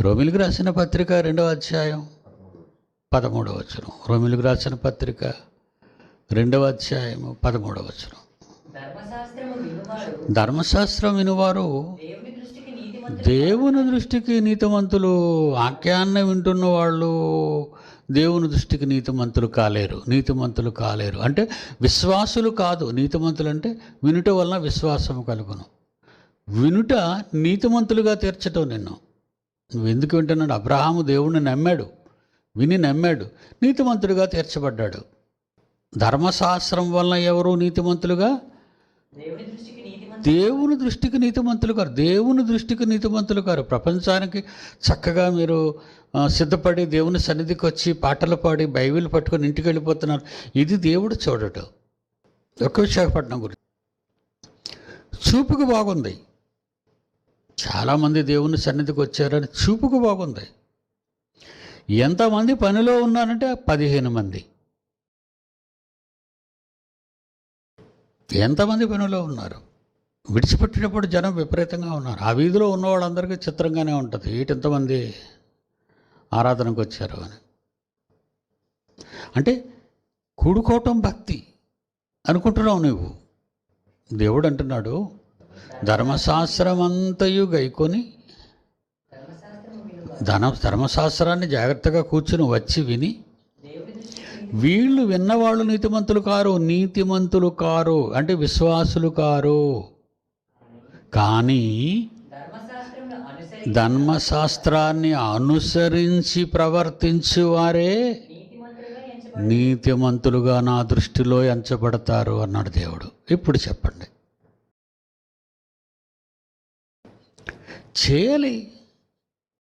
రోమిలికి రాసిన పత్రిక రెండవ అధ్యాయం పదమూడవ వచనం. రోమిలికి రాసిన పత్రిక రెండవ అధ్యాయము పదమూడవ వచనం. ధర్మశాస్త్రం వినువారు దేవుని దృష్టికి దేవుని దృష్టికి నీతిమంతులు వాక్యాన్ని వింటున్న వాళ్ళు దేవుని దృష్టికి నీతిమంతులు కాలేరు నీతిమంతులు కాలేరు. అంటే విశ్వాసులు కాదు. నీతిమంతులు అంటే వినుట వలన విశ్వాసం కలుగును. వినుట నీతిమంతులుగా తీర్చటం నిన్ను. నువ్వు ఎందుకు వింటున్నాడు అబ్రహాము దేవుణ్ణి నమ్మాడు. విని నమ్మాడు. నీతిమంతుడిగా తీర్చబడ్డాడు. ధర్మశాస్త్రం వలన ఎవరు నీతిమంతులుగా? దేవుని దృష్టికి నీతిమంతులు కారు. దేవుని దృష్టికి నీతిమంతులు కారు. ప్రపంచానికి చక్కగా మీరు సిద్ధపడి దేవుని సన్నిధికి వచ్చి పాటలు పాడి బైబిల్ పట్టుకొని ఇంటికి వెళ్ళిపోతున్నారు ఇది దేవుడు చూడటం ఒక్క విశాఖపట్నం గురించి. చూపుకు బాగుంది. చాలామంది దేవుని సన్నిధికి వచ్చారని చూపుకు బాగుంది. ఎంతమంది పనిలో ఉన్నారంటే పదిహేను మంది. ఎంతమంది పనిలో ఉన్నారు? విడిచిపెట్టినప్పుడు జనం విపరీతంగా ఉన్నారు. ఆ వీధిలో ఉన్న వాళ్ళందరికీ చిత్రంగానే ఉంటుంది. ఏంటి ఎంతమంది ఆరాధనకు వచ్చారు? అని. అంటే కూడుకోవటం భక్తి అనుకుంటున్నావు నువ్వు దేవుడు అంటున్నాడు ధర్మశాస్త్రం అంతయు గైకొని ధన ధర్మశాస్త్రాన్ని జాగ్రత్తగా కూర్చుని వచ్చి విని వీళ్ళు విన్నవాళ్ళు నీతిమంతులు కారు నీతిమంతులు కారు అంటే విశ్వాసులు కారు. కానీ ధర్మశాస్త్రాన్ని అనుసరించి ప్రవర్తించువారే వారే నీతిమంతులుగా నా దృష్టిలో ఎంచబడతారు అన్నాడు దేవుడు. ఇప్పుడు చెప్పండి. చేయాలి